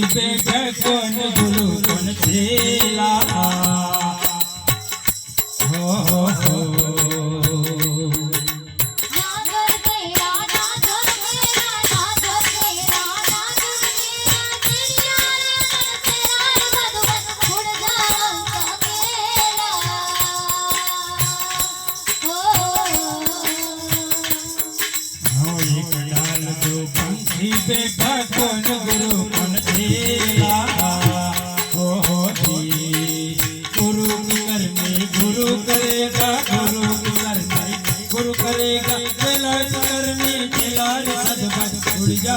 જીવે જગન ગુરુ પણ થેલા હો હો ગુરુ? करेगा खिलाड़ी करनी खिलाड़ी सजमत उड़ जा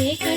You.